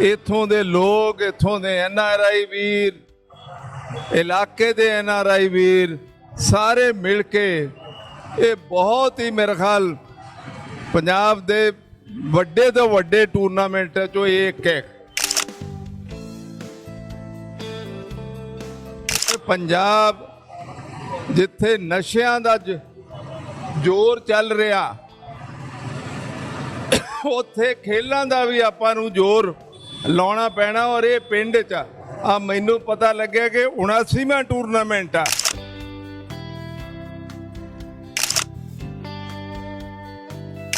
ਇੱਥੋਂ ਦੇ ਲੋਕ, ਇੱਥੋਂ ਦੇ ਐਨ ਆਰ ਆਈ ਵੀਰ, ਇਲਾਕੇ ਦੇ ਐਨ ਆਰ ਆਈ ਵੀਰ, ਸਾਰੇ ਮਿਲ ਕੇ ਇਹ ਬਹੁਤ ਹੀ ਮੇਰੇ ਖਿਆਲ ਪੰਜਾਬ ਦੇ ਵੱਡੇ ਤੋਂ ਵੱਡੇ ਟੂਰਨਾਮੈਂਟ ਚੋਂ ਇਹ ਇੱਕ ਹੈ। ਪੰਜਾਬ ਜਿੱਥੇ ਨਸ਼ਿਆਂ ਦਾ ਜ਼ੋਰ ਚੱਲ ਰਿਹਾ, ਉੱਥੇ ਖੇਲਾਂ ਦਾ ਵੀ ਆਪਾਂ ਨੂੰ ਜ਼ੋਰ ਲਾਉਣਾ ਪੈਣਾ ਔਰ ਇਹ ਪਿੰਡ 'ਚ। ਆ ਮੈਨੂੰ ਪਤਾ ਲੱਗਿਆ ਕਿ 79ਵਾਂ ਟੂਰਨਾਮੈਂਟ ਆ।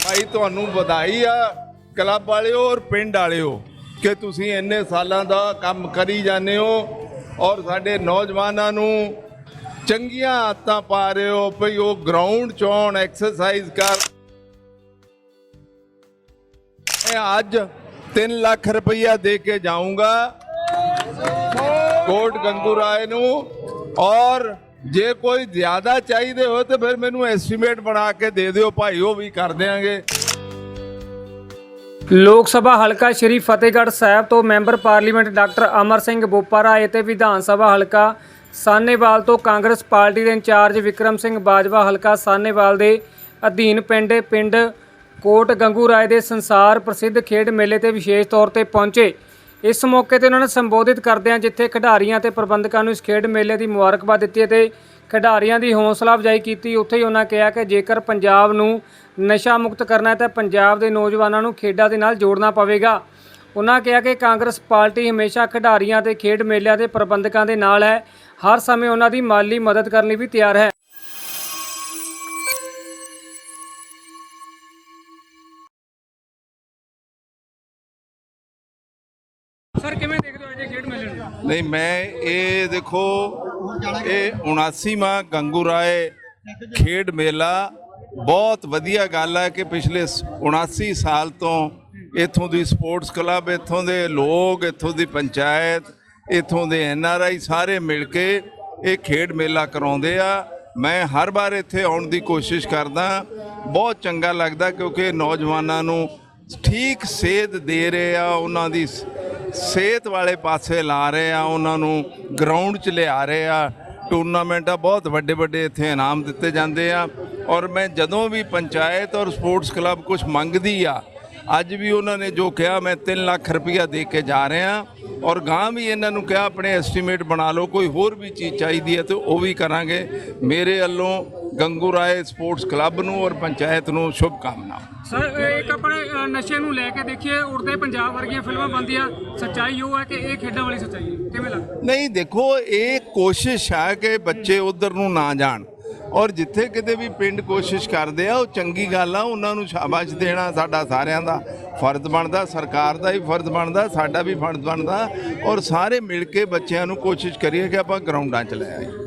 ਭਾਈ, ਤੁਹਾਨੂੰ ਵਧਾਈ ਆ ਕਲੱਬ ਵਾਲਿਓ ਔਰ ਪਿੰਡ ਵਾਲਿਓ ਕਿ ਤੁਸੀਂ ਇੰਨੇ ਸਾਲਾਂ ਦਾ ਕੰਮ ਕਰੀ ਜਾਂਦੇ ਹੋ ਔਰ ਸਾਡੇ ਨੌਜਵਾਨਾਂ ਨੂੰ ਚੰਗੀਆਂ ਆਦਤਾਂ ਪਾ ਰਹੇ ਹੋ। ਭਈ, ਉਹ ਗਰਾਊਂਡ 'ਚ ਆਉਣ ਐਕਸਰਸਾਈਜ਼ ਕਰ। ਅੱਜ 3 ਲੱਖ ਰੁਪਈਆ ਦੇ ਕੇ ਜਾਊਂਗਾ ਕੋਟ ਗੰਗੂ ਰਾਏ ਨੂੰ। ਔਰ ਜੇ ਕੋਈ ਜ਼ਿਆਦਾ ਚਾਹੀਦੇ ਹੋ ਤੇ ਫਿਰ ਮੈਨੂੰ ਐਸਟੀਮੇਟ ਬਣਾ ਕੇ ਦੇ ਦਿਓ ਭਾਈ, ਉਹ ਵੀ ਕਰ ਦਿਆਂਗੇ। ਲੋਕ ਸਭਾ ਹਲਕਾ ਸ਼੍ਰੀ ਫਤਿਹਗੜ੍ਹ ਸਾਹਿਬ ਤੋਂ member parliament doctor Amar Singh Bopara ਅਤੇ ਵਿਧਾਨ ਸਭਾ ਹਲਕਾ ਸਾਨੇਵਾਲ ਤੋਂ ਕਾਂਗਰਸ ਪਾਰਟੀ ਦੇ ਇੰਚਾਰਜ ਵਿਕਰਮ ਸਿੰਘ ਬਾਜਵਾ ਹਲਕਾ ਸਾਨੇਵਾਲ ਦੇ ਅਧੀਨ ਪਿੰਡ ਪਿੰਡ ਕੋਟ ਗੰਗੂ ਰਾਏ ਦੇ ਸੰਸਾਰ ਪ੍ਰਸਿੱਧ ਖੇਡ ਮੇਲੇ ਤੇ ਵਿਸ਼ੇਸ਼ ਤੌਰ ਤੇ ਪਹੁੰਚੇ। ਇਸ ਮੌਕੇ ਤੇ ਉਹਨਾਂ ਨੇ ਸੰਬੋਧਿਤ ਕਰਦਿਆਂ ਜਿੱਥੇ ਖਿਡਾਰੀਆਂ ਤੇ ਪ੍ਰਬੰਧਕਾਂ ਨੂੰ ਇਸ ਖੇਡ ਮੇਲੇ ਦੀ ਮੁਬਾਰਕਬਾਦ ਦਿੱਤੀ ਅਤੇ ਖਿਡਾਰੀਆਂ ਦੀ ਹੌਸਲਾ ਅਫਜ਼ਾਈ ਕੀਤੀ, ਉੱਥੇ ਹੀ ਉਹਨਾਂ ਕਿਹਾ ਕਿ ਜੇਕਰ ਪੰਜਾਬ ਨੂੰ ਨਸ਼ਾ ਮੁਕਤ ਕਰਨਾ ਹੈ ਤਾਂ ਪੰਜਾਬ ਦੇ ਨੌਜਵਾਨਾਂ ਨੂੰ ਖੇਡਾਂ ਦੇ ਨਾਲ ਜੋੜਨਾ ਪਵੇਗਾ। ਉਹਨਾਂ ਕਿਹਾ ਕਿ ਕਾਂਗਰਸ ਪਾਰਟੀ ਹਮੇਸ਼ਾ ਖਿਡਾਰੀਆਂ ਤੇ ਖੇਡ ਮੇਲਿਆਂ ਦੇ ਪ੍ਰਬੰਧਕਾਂ ਦੇ ਨਾਲ ਹੈ। ਹਰ ਸਮੇਂ ਉਹਨਾਂ ਦੀ ਮਾਲੀ ਮਦਦ ਕਰਨ ਲਈ ਵੀ ਤਿਆਰ ਹੈ। ਸਰ, ਕਿਵੇਂ ਦੇਖਦੇ ਹੋ ਇਹ ਖੇਡ ਮੇਲੇ ਨੂੰ? ਨਹੀਂ, ਮੈਂ ਇਹ ਦੇਖੋ, ਇਹ 79ਵਾਂ ਗੰਗੂ ਰਾਏ ਖੇਡ ਮੇਲਾ ਬਹੁਤ ਵਧੀਆ ਗੱਲ ਹੈ ਕਿ ਪਿਛਲੇ 79 ਸਾਲ ਤੋਂ ਇੱਥੋਂ ਦੀ ਸਪੋਰਟਸ ਕਲੱਬ, ਇੱਥੋਂ ਦੇ ਲੋਕ, ਇੱਥੋਂ ਦੀ ਪੰਚਾਇਤ, ਇੱਥੋਂ ਦੇ ਐਨ ਆਰ ਆਈ ਸਾਰੇ ਮਿਲ ਕੇ ਇਹ ਖੇਡ ਮੇਲਾ ਕਰਾਉਂਦੇ ਆ। ਮੈਂ ਹਰ ਵਾਰ ਇੱਥੇ ਆਉਣ ਦੀ ਕੋਸ਼ਿਸ਼ ਕਰਦਾ। ਬਹੁਤ ਚੰਗਾ ਲੱਗਦਾ ਕਿਉਂਕਿ ਨੌਜਵਾਨਾਂ ਨੂੰ ਠੀਕ ਸੇਧ ਦੇ ਰਹੇ ਆ, ਉਹਨਾਂ ਦੀ ਸਿਹਤ ਵਾਲੇ ਪਾਸੇ ਲਾ ਰਹੇ ਆ, ਉਹਨਾਂ ਨੂੰ ਗਰਾਊਂਡ 'ਚ ਲਿਆ ਰਹੇ ਆ। ਟੂਰਨਾਮੈਂਟ ਆ, ਬਹੁਤ ਵੱਡੇ ਵੱਡੇ ਇੱਥੇ ਇਨਾਮ ਦਿੱਤੇ ਜਾਂਦੇ ਆ। ਔਰ ਮੈਂ ਜਦੋਂ ਵੀ ਪੰਚਾਇਤ ਔਰ ਸਪੋਰਟਸ ਕਲੱਬ ਕੁਝ ਮੰਗਦੀ ਆ ਅੱਜ ਵੀ ਉਹਨਾਂ ਨੇ ਜੋ ਕਿਹਾ ਮੈਂ 3 ਲੱਖ ਰੁਪਇਆ ਦੇ ਕੇ ਜਾ ਰਿਹਾ ਔਰ ਗਾਂ ਵੀ ਇਹਨਾਂ ਨੂੰ ਕਿਹਾ ਆਪਣੇ ਐਸਟੀਮੇਟ ਬਣਾ ਲਓ ਕੋਈ ਹੋਰ ਵੀ ਚੀਜ਼ ਚਾਹੀਦੀ ਹੈ ਤੇ ਉਹ ਵੀ ਕਰਾਂਗੇ। ਮੇਰੇ ਵੱਲੋਂ ਗੰਗੂ ਰਾਏ ਸਪੋਰਟਸ ਕਲੱਬ ਨੂੰ ਔਰ ਪੰਚਾਇਤ ਨੂੰ ਸ਼ੁਭ ਕਾਮਨਾ ਸਰ ਇੱਕ ਆਪਣੇ ਨਸ਼ੇ ਨੂੰ ਲੈ ਕੇ ਦੇਖੀਏ ਉੜਦੇ ਪੰਜਾਬ ਵਰਗੀਆਂ ਫਿਲਮਾਂ ਬਣਦੀਆਂ ਸੱਚਾਈ ਉਹ ਹੈ ਕਿ ਇਹ ਖੇਡਾਂ ਵਾਲੀ ਸੱਚਾਈ ਹੈ। ਕਿਵੇਂ ਲੱਗਦਾ? ਨਹੀਂ ਦੇਖੋ ਇਹ ਕੋਸ਼ਿਸ਼ ਹੈ ਕਿ ਬੱਚੇ ਉਧਰ ਨੂੰ ਨਾ ਜਾਣ। ਔਰ ਜਿੱਥੇ ਕਿਤੇ ਵੀ ਪਿੰਡ ਕੋਸ਼ਿਸ਼ ਕਰਦੇ ਆ, ਉਹ ਚੰਗੀ ਗੱਲ ਆ, ਉਹਨਾਂ ਨੂੰ ਸ਼ਾਬਾਸ਼ ਦੇਣਾ ਸਾਡਾ ਸਾਰਿਆਂ ਦਾ ਫਰਜ਼ ਬਣਦਾ, ਸਰਕਾਰ ਦਾ ਵੀ ਫਰਜ਼ ਬਣਦਾ, ਸਾਡਾ ਵੀ ਫਰਜ਼ ਬਣਦਾ ਔਰ ਸਾਰੇ ਮਿਲ ਕੇ ਬੱਚਿਆਂ ਨੂੰ ਕੋਸ਼ਿਸ਼ ਕਰੀਏ ਕਿ ਆਪਾਂ ਗਰਾਊਂਡਾਂ 'ਚ ਲੈ ਆਈਏ।